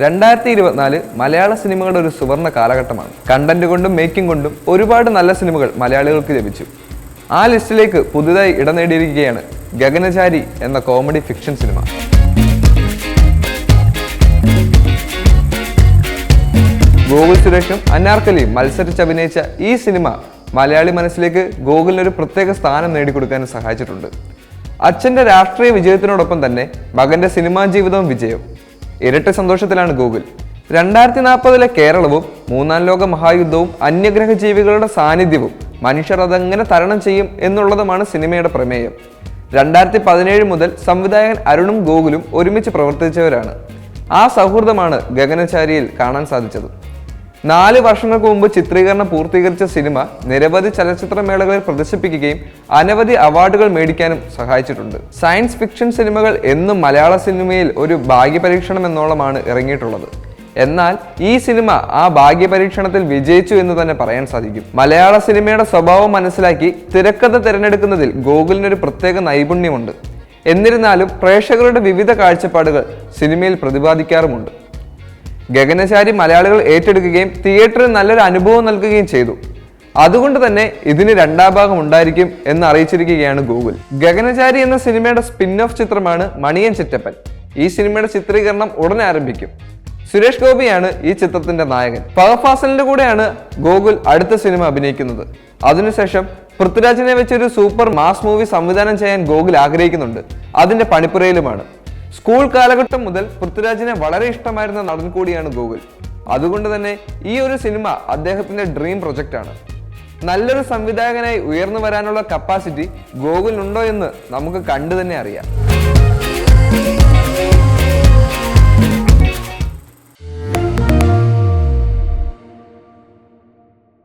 രണ്ടായിരത്തി ഇരുപത്തിനാല് മലയാള സിനിമകളുടെ ഒരു സുവർണ കാലഘട്ടമാണ്. കണ്ടന്റ് കൊണ്ടും മേക്കിംഗ് കൊണ്ടും ഒരുപാട് നല്ല സിനിമകൾ മലയാളികൾക്ക് ലഭിച്ചു. ആ ലിസ്റ്റിലേക്ക് പുതുതായി ഇടം നേടിയിരിക്കുകയാണ് ഗഗനചാരി എന്ന കോമഡി ഫിക്ഷൻ സിനിമ. ഗോകുൽ സുരേഷും അന്നാർക്കലിയും മത്സരിച്ച് അഭിനയിച്ച ഈ സിനിമ മലയാളി മനസ്സിലേക്ക് ഗോകുലിനൊരു പ്രത്യേക സ്ഥാനം നേടിക്കൊടുക്കാൻ സഹായിച്ചിട്ടുണ്ട്. അച്ഛന്റെ രാഷ്ട്രീയ വിജയത്തിനോടൊപ്പം തന്നെ മകന്റെ സിനിമാ ജീവിതവും വിജയവും. ഇരട്ട സന്തോഷത്തിലാണ് ഗൂഗിൾ. രണ്ടായിരത്തി നാൽപ്പതിലെ കേരളവും മൂന്നാം ലോക മഹായുദ്ധവും അന്യഗ്രഹ ജീവികളുടെ സാന്നിധ്യവും മനുഷ്യർ അതെങ്ങനെ തരണം ചെയ്യും എന്നുള്ളതുമാണ് സിനിമയുടെ പ്രമേയം. രണ്ടായിരത്തി പതിനേഴ് മുതൽ സംവിധായകൻ അരുണും ഗോകുലും ഒരുമിച്ച് പ്രവർത്തിച്ചവരാണ്. ആ സൗഹൃദമാണ് ഗഗനചാരിയിൽ കാണാൻ സാധിച്ചത്. നാല് വർഷങ്ങൾക്ക് മുമ്പ് ചിത്രീകരണം പൂർത്തീകരിച്ച സിനിമ നിരവധി ചലച്ചിത്രമേളകളിൽ പ്രദർശിപ്പിക്കുകയും അനവധി അവാർഡുകൾ മേടിക്കാനും സഹായിച്ചിട്ടുണ്ട്. സയൻസ് ഫിക്ഷൻ സിനിമകൾ എന്നും മലയാള സിനിമയിൽ ഒരു ഭാഗ്യപരീക്ഷണം എന്നോളമാണ് ഇറങ്ങിയിട്ടുള്ളത്. എന്നാൽ ഈ സിനിമ ആ ഭാഗ്യപരീക്ഷണത്തിൽ വിജയിച്ചു എന്ന് തന്നെ പറയാൻ സാധിക്കും. മലയാള സിനിമയുടെ സ്വഭാവം മനസ്സിലാക്കി തിരക്കഥ തിരഞ്ഞെടുക്കുന്നതിൽ ഗോകുലിനൊരു പ്രത്യേക നൈപുണ്യമുണ്ട്. എന്നിരുന്നാലും പ്രേക്ഷകരുടെ വിവിധ കാഴ്ചപ്പാടുകൾ സിനിമയിൽ പ്രതിപാദിക്കാറുമുണ്ട്. ഗഗനചാരി മലയാളികൾ ഏറ്റെടുക്കുകയും തിയേറ്ററിൽ നല്ലൊരു അനുഭവം നൽകുകയും ചെയ്തു. അതുകൊണ്ട് തന്നെ ഇതിന് രണ്ടാം ഭാഗം ഉണ്ടായിരിക്കും എന്ന് അറിയിച്ചിരിക്കുകയാണ് ഗൂഗിൾ. ഗഗനചാരി എന്ന സിനിമയുടെ സ്പിൻ ഓഫ് ചിത്രമാണ് മണിയൻ ചിറ്റപ്പൻ. ഈ സിനിമയുടെ ചിത്രീകരണം ഉടനെ ആരംഭിക്കും. സുരേഷ് ഗോപിയാണ് ഈ ചിത്രത്തിന്റെ നായകൻ. ഫഹദ് കൂടെയാണ് ഗോകുൽ അടുത്ത സിനിമ അഭിനയിക്കുന്നത്. അതിനുശേഷം പൃഥ്വിരാജിനെ വെച്ചൊരു സൂപ്പർ മാസ് മൂവി സംവിധാനം ചെയ്യാൻ ഗോകുൽ ആഗ്രഹിക്കുന്നുണ്ട്. അതിന്റെ പണിപ്പുരയിലുമാണ്. സ്കൂൾ കാലഘട്ടം മുതൽ പൃഥ്വിരാജിനെ വളരെ ഇഷ്ടമായിരുന്ന നടൻ കൂടിയാണ് ഗോകുൽ. അതുകൊണ്ട് തന്നെ ഈ ഒരു സിനിമ അദ്ദേഹത്തിന്റെ ഡ്രീം ആണ്. നല്ലൊരു സംവിധായകനായി ഉയർന്നു വരാനുള്ള കപ്പാസിറ്റി ഗോകുലിനുണ്ടോ എന്ന് നമുക്ക് കണ്ടു തന്നെ അറിയാം.